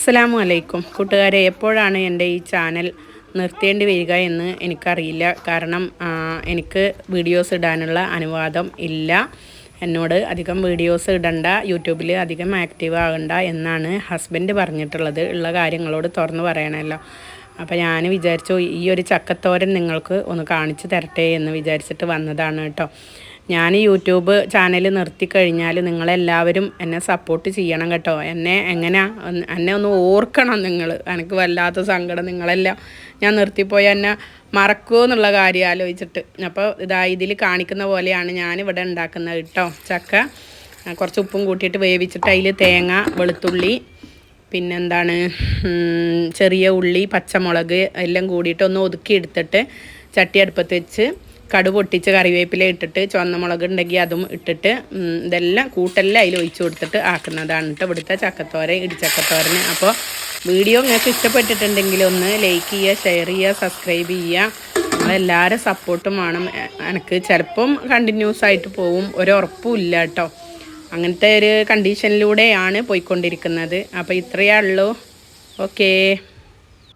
അസ്സലാമു അലൈക്കും കൂട്ടുകാരെ എപ്പോഴാണ് എന്റെ ഈ ചാനൽ നിർത്തേണ്ടി വരിക എന്ന് എനിക്കറിയില്ല. കാരണം എനിക്ക് വീഡിയോസ് ഇടാനുള്ള അനുവാദം ഇല്ല. എന്നോട് അധികം വീഡിയോസ് ഇടണ്ട യൂട്യൂബിൽ അധികം ആക്റ്റീവ് ആകണ്ട എന്നാണ് ഹസ്ബൻഡ് പറഞ്ഞിട്ടുള്ളത്. ഉള്ള കാര്യങ്ങളോട് തുറന്നു പറയണമല്ലോ. അപ്പോൾ ഞാൻ വിചാരിച്ചു ഈ ഒരു ചക്കത്തോരൻ നിങ്ങൾക്ക് ഒന്ന് കാണിച്ചു തരട്ടെ എന്ന് വിചാരിച്ചിട്ട് വന്നതാണ് കേട്ടോ. ഞാൻ യൂട്യൂബ് ചാനൽ നിർത്തി കഴിഞ്ഞാൽ നിങ്ങളെല്ലാവരും എന്നെ സപ്പോർട്ട് ചെയ്യണം കേട്ടോ. എന്നെ എങ്ങനെ? എന്നെ ഒന്ന് ഓർക്കണം നിങ്ങൾ എനിക്ക് വല്ലാത്ത സങ്കടം നിങ്ങളെല്ലാം. ഞാൻ നിർത്തിപ്പോയി എന്നെ മറക്കുമോ എന്നുള്ള കാര്യം ആലോചിച്ചിട്ട്. അപ്പോൾ ഇതാ ഇതിൽ കാണിക്കുന്ന പോലെയാണ് ഞാനിവിടെ ഉണ്ടാക്കുന്നത് കേട്ടോ. ചക്ക. കുറച്ച് ഉപ്പും കൂട്ടിയിട്ട് വേവിച്ചിട്ട് അതിൽ തേങ്ങ വെളുത്തുള്ളി പിന്നെന്താണ് ചെറിയ ഉള്ളി പച്ചമുളക് എല്ലാം കൂടിയിട്ട് ഒന്ന് ഒതുക്കി എടുത്തിട്ട് ചട്ടി അടുപ്പത്ത് വെച്ച് കടു പൊട്ടിച്ച് കറിവേപ്പില ഇട്ടിട്ട് ചുവന്ന മുളക് ഉണ്ടെങ്കിൽ അതും ഇട്ടിട്ട് ഇതെല്ലാം കൂട്ടെല്ലാം അതിൽ ഒഴിച്ചു കൊടുത്തിട്ട് ആക്കുന്നതാണ് കേട്ടോ ഇവിടുത്തെ ചക്കത്തോരൻ ഇടിച്ചക്കത്തോരന് അപ്പോൾ വീഡിയോ നിങ്ങൾക്ക് ഇഷ്ടപ്പെട്ടിട്ടുണ്ടെങ്കിൽ ഒന്ന് ലൈക്ക് ചെയ്യുക ഷെയർ ചെയ്യുക സബ്സ്ക്രൈബ് ചെയ്യുക. എല്ലാവരും സപ്പോർട്ടും വേണം. എനിക്ക് ചിലപ്പം കണ്ടിന്യൂസ് ആയിട്ട് പോവും. ഒരു ഉറപ്പും ഇല്ല കേട്ടോ. അങ്ങനത്തെ ഒരു കണ്ടീഷനിലൂടെയാണ് പോയിക്കൊണ്ടിരിക്കുന്നത്. അപ്പോൾ ഇത്രയേ ഉള്ളൂ. ഓക്കേ